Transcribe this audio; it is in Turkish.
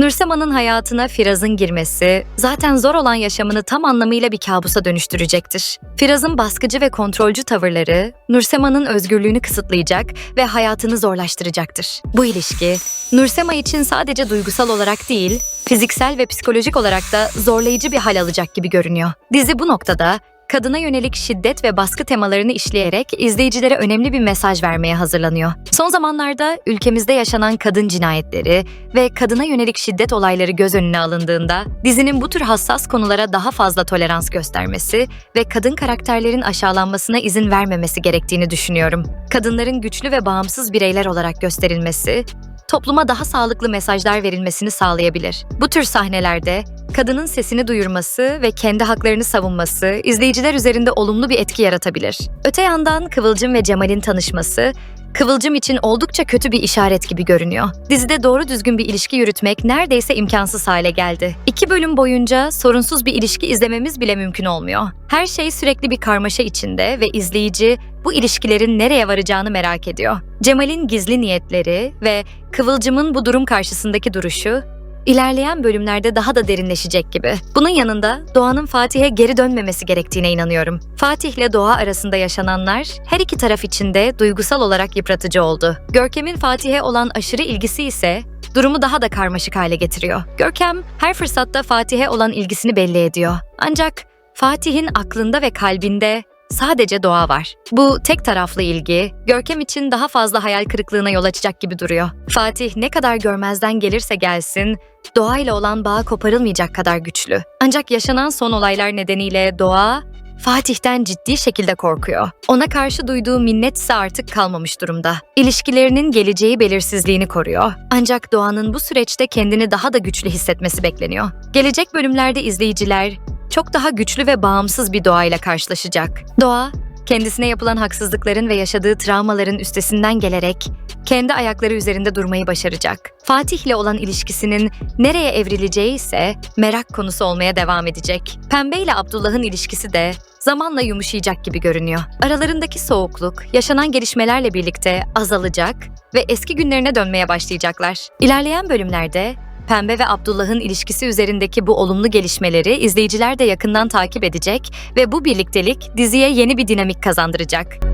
Nursema'nın hayatına Firaz'ın girmesi zaten zor olan yaşamını tam anlamıyla bir kabusa dönüştürecektir. Firaz'ın baskıcı ve kontrolcü tavırları Nursema'nın özgürlüğünü kısıtlayacak ve hayatını zorlaştıracaktır. Bu ilişki Nursema için sadece duygusal olarak değil, fiziksel ve psikolojik olarak da zorlayıcı bir hal alacak gibi görünüyor. Dizi bu noktada kadına yönelik şiddet ve baskı temalarını işleyerek izleyicilere önemli bir mesaj vermeye hazırlanıyor. Son zamanlarda ülkemizde yaşanan kadın cinayetleri ve kadına yönelik şiddet olayları göz önüne alındığında dizinin bu tür hassas konulara daha fazla tolerans göstermesi ve kadın karakterlerin aşağılanmasına izin vermemesi gerektiğini düşünüyorum. Kadınların güçlü ve bağımsız bireyler olarak gösterilmesi topluma daha sağlıklı mesajlar verilmesini sağlayabilir. Bu tür sahnelerde kadının sesini duyurması ve kendi haklarını savunması izleyiciler üzerinde olumlu bir etki yaratabilir. Öte yandan Kıvılcım ve Cemal'in tanışması Kıvılcım için oldukça kötü bir işaret gibi görünüyor. Dizide doğru düzgün bir ilişki yürütmek neredeyse imkansız hale geldi. İki bölüm boyunca sorunsuz bir ilişki izlememiz bile mümkün olmuyor. Her şey sürekli bir karmaşa içinde ve izleyici bu ilişkilerin nereye varacağını merak ediyor. Cemal'in gizli niyetleri ve Kıvılcım'ın bu durum karşısındaki duruşu ilerleyen bölümlerde daha da derinleşecek gibi. Bunun yanında Doğan'ın Fatih'e geri dönmemesi gerektiğine inanıyorum. Fatih ile Doğa arasında yaşananlar her iki taraf için de duygusal olarak yıpratıcı oldu. Görkem'in Fatih'e olan aşırı ilgisi ise durumu daha da karmaşık hale getiriyor. Görkem her fırsatta Fatih'e olan ilgisini belli ediyor. Ancak Fatih'in aklında ve kalbinde sadece doğa var. Bu tek taraflı ilgi, Görkem için daha fazla hayal kırıklığına yol açacak gibi duruyor. Fatih ne kadar görmezden gelirse gelsin, doğayla olan bağ koparılmayacak kadar güçlü. Ancak yaşanan son olaylar nedeniyle doğa, Fatih'ten ciddi şekilde korkuyor. Ona karşı duyduğu minnet ise artık kalmamış durumda. İlişkilerinin geleceği belirsizliğini koruyor. Ancak Doğan'ın bu süreçte kendini daha da güçlü hissetmesi bekleniyor. Gelecek bölümlerde izleyiciler çok daha güçlü ve bağımsız bir doğayla karşılaşacak. Doğa, kendisine yapılan haksızlıkların ve yaşadığı travmaların üstesinden gelerek kendi ayakları üzerinde durmayı başaracak. Fatih ile olan ilişkisinin nereye evrileceği ise merak konusu olmaya devam edecek. Pembe ile Abdullah'ın ilişkisi de zamanla yumuşayacak gibi görünüyor. Aralarındaki soğukluk yaşanan gelişmelerle birlikte azalacak ve eski günlerine dönmeye başlayacaklar. İlerleyen bölümlerde Pembe ve Abdullah'ın ilişkisi üzerindeki bu olumlu gelişmeleri izleyiciler de yakından takip edecek ve bu birliktelik diziye yeni bir dinamik kazandıracak.